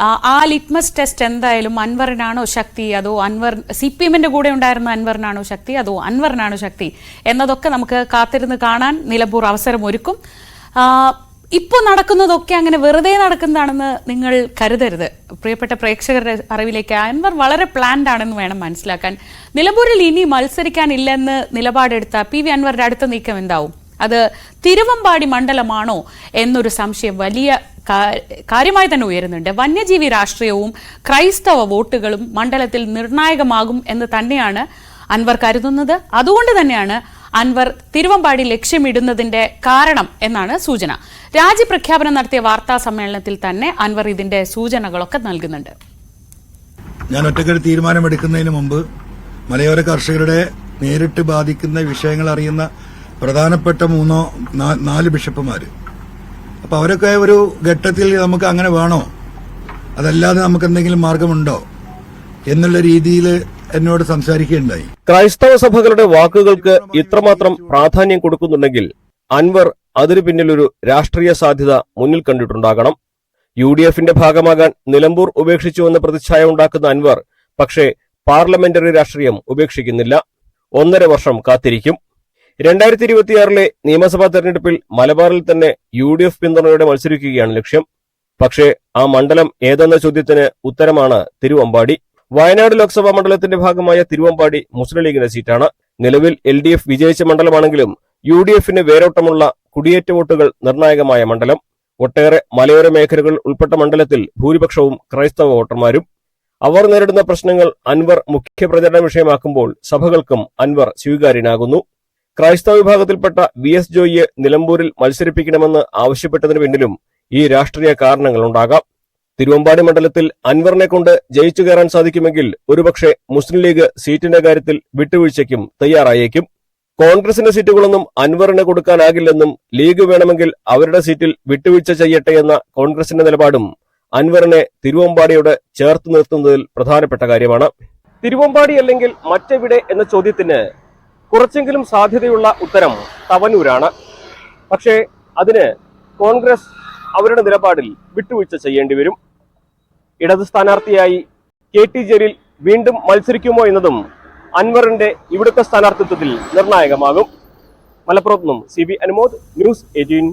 ആ, litmus test എന്തായാലും അൻവറിനാണോ ശക്തി? അതോ അൻവർ സി പി എമ്മിന്റെ കൂടെ ഉണ്ടായിരുന്ന അൻവറിനാണോ ശക്തി? അതോ അൻവറിനാണോ ശക്തി? എന്നതൊക്കെ നമുക്ക് കാത്തിരുന്ന് കാണാൻ നിലമ്പൂർ അവസരം ഒരുക്കും. ഇപ്പോൾ നടക്കുന്നതൊക്കെ അങ്ങനെ വെറുതെ നടക്കുന്നതാണെന്ന് നിങ്ങൾ കരുതരുത്. പ്രിയപ്പെട്ട പ്രേക്ഷകരുടെ അറിവിലേക്ക് അൻവർ വളരെ പ്ലാൻഡ് ആണെന്ന് വേണം മനസ്സിലാക്കാൻ. നിലമ്പൂരിൽ ഇനി മത്സരിക്കാനില്ലെന്ന് നിലപാടെടുത്ത പി വി അൻവറിന്റെ അടുത്ത നീക്കം എന്താവും? അത് തിരുവമ്പാടി മണ്ഡലമാണോ എന്നൊരു സംശയം വലിയ കാര്യമായി തന്നെ ഉയരുന്നുണ്ട്. വന്യജീവി രാഷ്ട്രീയവും ക്രൈസ്തവ വോട്ടുകളും മണ്ഡലത്തിൽ നിർണായകമാകും എന്ന് തന്നെയാണ് അൻവർ കരുതുന്നത്. അതുകൊണ്ട് തന്നെയാണ് അൻവർ തിരുവമ്പാടി ലക്ഷ്യമിടുന്നതിന്റെ കാരണം എന്നാണ് സൂചന. രാജ്യപ്രഖ്യാപനം നടത്തിയ വാർത്താ സമ്മേളനത്തിൽ തന്നെ അൻവർ ഇതിന്റെ സൂചനകളൊക്കെ നൽകുന്നുണ്ട്. ഞാൻ ഒറ്റക്കൊരു തീരുമാനമെടുക്കുന്നതിന് മുമ്പ് മലയോര കർഷകരുടെ നേരിട്ട് ബാധിക്കുന്ന വിഷയങ്ങൾ അറിയുന്ന പ്രധാനപ്പെട്ട മൂന്നോ നാല് ബിഷപ്പുമാര്. അപ്പോൾ അവരൊക്കെ ഒരു ഘട്ടത്തിൽ നമുക്ക് അങ്ങനെ വേണോ? അതല്ലാതെ നമുക്ക് എന്തെങ്കിലും മാർഗമുണ്ടോ? എന്നുള്ള രീതിയിൽ എന്നോട് സംസാരിക്കുകയുണ്ടായി. ക്രൈസ്തവ സഭകളുടെ വാക്കുകൾക്ക് ഇത്രമാത്രം പ്രാധാന്യം കൊടുക്കുന്നുണ്ടെങ്കിൽ അൻവർ അതിനു പിന്നിലൊരു രാഷ്ട്രീയ സാധ്യത മുന്നിൽ കണ്ടിട്ടുണ്ടാകണം. യു ഡി എഫിന്റെ ഭാഗമാകാൻ നിലമ്പൂർ ഉപേക്ഷിച്ചുവെന്ന പ്രതിച്ഛായ ഉണ്ടാക്കുന്ന അൻവർ പക്ഷേ പാർലമെന്ററി രാഷ്ട്രീയം ഉപേക്ഷിക്കുന്നില്ല. ഒന്നര വർഷം കാത്തിരിക്കും. രണ്ടായിരത്തി ഇരുപത്തിയാറിലെ നിയമസഭാ തെരഞ്ഞെടുപ്പിൽ മലബാറിൽ തന്നെ യു ഡി എഫ് പിന്തുണയോടെ മത്സരിക്കുകയാണ് ലക്ഷ്യം. പക്ഷേ ആ മണ്ഡലം ഏതെന്ന ചോദ്യത്തിന് ഉത്തരമാണ് തിരുവമ്പാടി. വയനാട് ലോക്സഭാ മണ്ഡലത്തിന്റെ ഭാഗമായ തിരുവമ്പാടി മുസ്ലിം ലീഗിന്റെ സീറ്റാണ്. നിലവിൽ എൽ ഡി എഫ് വിജയിച്ച മണ്ഡലമാണെങ്കിലും യു ഡി എഫിന് വേരോട്ടമുള്ള കുടിയേറ്റ വോട്ടുകൾ നിർണായകമായ മണ്ഡലം. ഒട്ടേറെ മലയോര മേഖലകൾ ഉൾപ്പെട്ട മണ്ഡലത്തിൽ ഭൂരിപക്ഷവും ക്രൈസ്തവ വോട്ടർമാരും. അവർ നേരിടുന്ന പ്രശ്നങ്ങൾ അൻവർ മുഖ്യ പ്രചരണ വിഷയമാക്കുമ്പോൾ സഭകൾക്കും അൻവർ സ്വീകാര്യനാകുന്നു. ക്രൈസ്തവ വിഭാഗത്തിൽപ്പെട്ട വി എസ് ജോയിയെ നിലമ്പൂരിൽ മത്സരിപ്പിക്കണമെന്ന് ആവശ്യപ്പെട്ടതിന് പിന്നിലും ഈ രാഷ്ട്രീയ കാരണങ്ങളുണ്ടാകാം തിരുവമ്പാടി മണ്ഡലത്തിൽ അൻവറിനെ കൊണ്ട് ജയിച്ചു കയറാൻ സാധിക്കുമെങ്കിൽ ഒരുപക്ഷെ മുസ്ലിം ലീഗ് സീറ്റിന്റെ കാര്യത്തിൽ വിട്ടുവീഴ്ചയ്ക്കും തയ്യാറായേക്കും. കോൺഗ്രസിന്റെ സീറ്റുകളൊന്നും അൻവറിന് കൊടുക്കാനാകില്ലെന്നും ലീഗ് വേണമെങ്കിൽ അവരുടെ സീറ്റിൽ വിട്ടുവീഴ്ച ചെയ്യട്ടെ എന്ന കോൺഗ്രസിന്റെ നിലപാടും അൻവറിനെ തിരുവമ്പാടിയോട് ചേർത്ത് നിർത്തുന്നതിൽ പ്രധാനപ്പെട്ട കാര്യമാണ്. തിരുവമ്പാടി അല്ലെങ്കിൽ മറ്റെവിടെ എന്ന ചോദ്യത്തിന് കുറച്ചെങ്കിലും സാധ്യതയുള്ള ഉത്തരം തവനൂരാണ്. പക്ഷേ അതിന് കോൺഗ്രസ് അവരുടെ നിലപാടിൽ വിട്ടുവീഴ്ച ചെയ്യേണ്ടി വരും. ഇടത് സ്ഥാനാർത്ഥിയായി കെ ടി ജലീൽ വീണ്ടും മത്സരിക്കുമോ എന്നതും അൻവറിന്റെ ഇവിടുത്തെ സ്ഥാനാർത്ഥിത്വത്തിൽ നിർണായകമാകും. മലപ്പുറത്തുനിന്നും C B Anumod news eighteen.